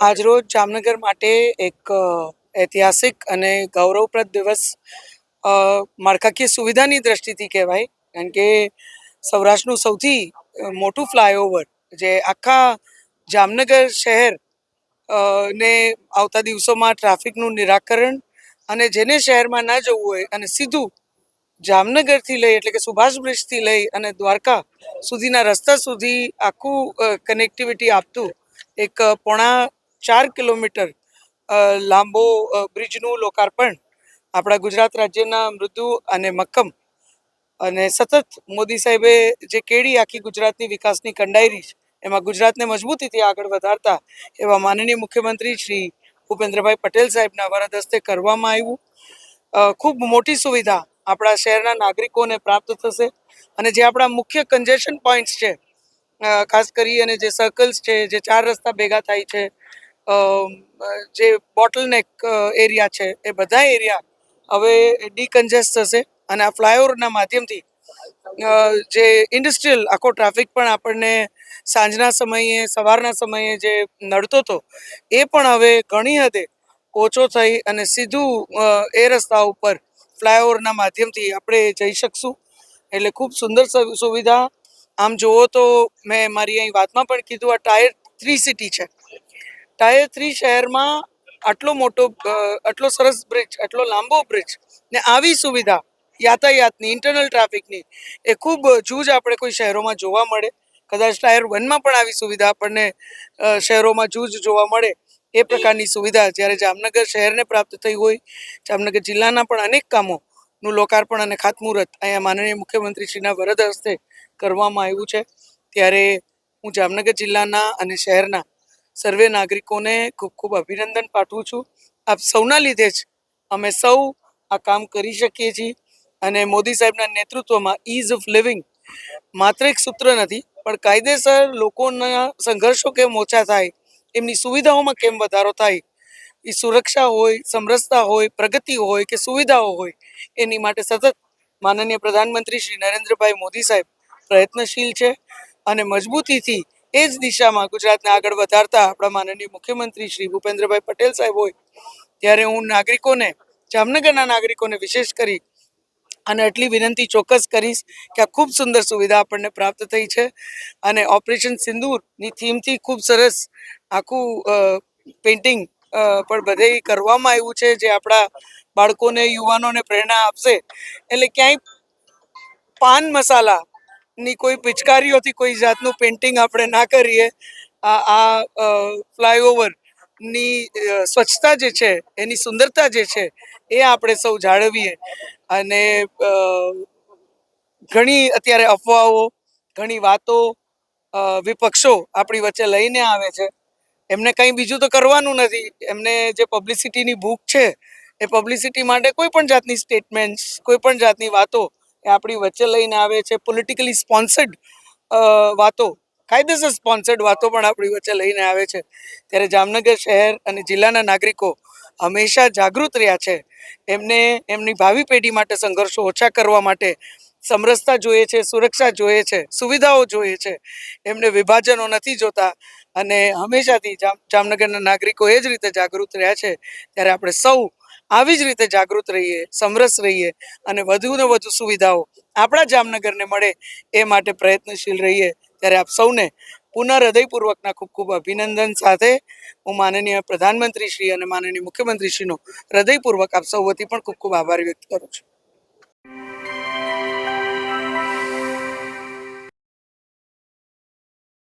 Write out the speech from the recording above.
આજરોજ જામનગર માટે એક ઐતિહાસિક અને ગૌરવપ્રદ દિવસ માળખાકીય સુવિધાની દ્રષ્ટિથી કહેવાય. કારણ કે સૌરાષ્ટ્રનું સૌથી મોટું ફ્લાયઓવર જે આખા જામનગર શહેર ને આવતા દિવસોમાં ટ્રાફિકનું નિરાકરણ અને જેને શહેરમાં ના જવું હોય અને સીધું જામનગરથી લઈ, એટલે કે સુભાષ બ્રિજથી લઈ અને દ્વારકા સુધીના રસ્તા સુધી આખું કનેક્ટિવિટી આપતું એક પોણા ચાર કિલોમીટર લાંબો બ્રિજનું લોકાર્પણ આપણા ગુજરાત રાજ્યના મૃદુ અને મક્કમ અને સતત મોદી સાહેબે જે કેડી આખી ગુજરાતની વિકાસની કંડાયરી છે, એમાં ગુજરાતને મજબૂતીથી આગળ વધારતા એવા માનનીય મુખ્યમંત્રી શ્રી ભૂપેન્દ્રભાઈ પટેલ સાહેબના વરદ હસ્તે કરવામાં આવ્યું. ખૂબ મોટી સુવિધા આપણા શહેરના નાગરિકોને પ્રાપ્ત થશે. અને જે આપણા મુખ્ય કન્જેશન પોઈન્ટ્સ છે ખાસ કરી અને જે સર્કલ્સ છે, જે ચાર રસ્તા ભેગા થાય છે જે બોટલનેક એરિયા છે, એ બધા એરિયા હવે ડીકન્જેસ્ટ થશે. અને આ ફ્લાયઓવરના માધ્યમથી જે ઇન્ડસ્ટ્રીયલ આખો ટ્રાફિક પણ આપણને સાંજના સમયે, સવારના સમયે જે નડતો હતો, એ પણ હવે ઘણી હદે ઓછો થઈ અને સીધું એ રસ્તા ઉપર ફ્લાયઓવરના માધ્યમથી આપણે જઈ શકશું. એટલે ખૂબ સુંદર સુવિધા. આમ જુઓ તો મેં મારી અહીં વાતમાં પણ કીધું, આ ટાયર થ્રી સિટી છે. ટાયર થ્રી શહેરમાં આટલો મોટો આટલો સરસ બ્રિજ, આટલો લાંબો બ્રિજ ને આવી સુવિધા યાતાયાતની ઇન્ટરનલ ટ્રાફિકની એ ખૂબ જૂજ આપણે કોઈ શહેરોમાં જોવા મળે. કદાચ ટાયર વનમાં પણ આવી સુવિધા આપણને શહેરોમાં જૂજ જોવા મળે. એ પ્રકારની સુવિધા જ્યારે જામનગર શહેરને પ્રાપ્ત થઈ હોય, જામનગર જિલ્લાના પણ અનેક કામોનું લોકાર્પણ અને ખાતમુહૂર્ત અહીંયા માનનીય મુખ્યમંત્રીશ્રીના વરદ હસ્તે કરવામાં આવ્યું છે. ત્યારે હું જામનગર જિલ્લાના અને શહેરના સર્વે નાગરિકોને ખૂબ ખૂબ અભિનંદન પાઠવું છું. આપ સૌના લીધે જ અમે સૌ આ કામ કરી શકીએ છીએ અને મોદી સાહેબના નેતૃત્વમાં ઇઝ ઓફ લિવિંગ માત્ર એક સૂત્ર નથી, પણ કાયદેસર લોકોના સંઘર્ષો કેમ ઓછા થાય એમની સુવિધાઓમાં કેમ વધારો થાય? એ સુરક્ષા હોય, સમરસતા હોય, પ્રગતિ હોય કે સુવિધાઓ હોય, એની માટે સતત માનનીય પ્રધાનમંત્રી શ્રી નરેન્દ્રભાઈ મોદી સાહેબ પ્રયત્નશીલ છે અને મજબૂતીથી એ જ દિશામાં ગુજરાતને આગળ વધારતા આપણા માનનીય મુખ્યમંત્રી શ્રી ભૂપેન્દ્રભાઈ પટેલ સાહેબ હોય, ત્યારે હું નાગરિકોને, જામનગરના નાગરિકોને વિશેષ કરી અને એટલી વિનંતી ચોક્કસ કરીશ કે આ ખૂબ સુંદર સુવિધા આપણને પ્રાપ્ત થઈ છે અને ઓપરેશન સિંદૂરની થીમથી ખૂબ સરસ આખું પેઇન્ટિંગ પણ બધે કરવામાં આવ્યું છે જે આપણા બાળકોને, યુવાનોને પ્રેરણા આપશે. એટલે ક્યાંય પાન મસાલા ની કોઈ પિચકારીઓથી કોઈ જાતનું પેઇન્ટિંગ આપણે ના કરીએ, આ આ ફ્લાયઓવરની સ્વચ્છતા જે છે, એની સુંદરતા જે છે, એ આપણે સૌ જાળવીએ. અને ઘણી અત્યારે અફવાઓ, ઘણી વાતો વિપક્ષો આપણી વચ્ચે લઈને આવે છે. એમને કંઈ બીજું તો કરવાનું નથી. એમને જે પબ્લિસિટીની ભૂખ છે, એ પબ્લિસિટી માટે કોઈ પણ જાતની સ્ટેટમેન્ટ્સ કોઈ પણ જાતની વાતો એ આપણી વચ્ચે લઈને આવે છે. પોલિટિકલી સ્પોન્સર્ડ વાતો, કાયદેસર સ્પોન્સર્ડ વાતો પણ આપણી વચ્ચે લઈને આવે છે. ત્યારે જામનગર શહેર અને જિલ્લાના નાગરિકો હંમેશા જાગૃત રહ્યા છે. એમને એમની ભાવિ પેઢી માટે સંઘર્ષો ઓછા કરવા માટે સમરસતા જોઈએ છે, સુરક્ષા જોઈએ છે, સુવિધાઓ જોઈએ છે. એમને વિભાજનો નથી જોતા અને હંમેશાથી જામ, જામનગરના નાગરિકો એ જ રીતે જાગૃત રહ્યા છે. ત્યારે આપણે સૌ આવી જ રીતે જાગૃત રહીએ, સમરસ રહીએ અને વધુ ને વધુ સુવિધાઓ આપણા જામનગરને મળે એ માટે પ્રયત્નશીલ રહીએ. ત્યારે આપ સૌને પુનઃ હૃદયપૂર્વકના ખૂબ ખૂબ અભિનંદન સાથે હું માનનીય પ્રધાનમંત્રી શ્રી અને માનનીય મુખ્યમંત્રી શ્રીનો હૃદયપૂર્વક આપ સૌ વતી પણ ખૂબ ખૂબ આભાર વ્યક્ત કરું છું.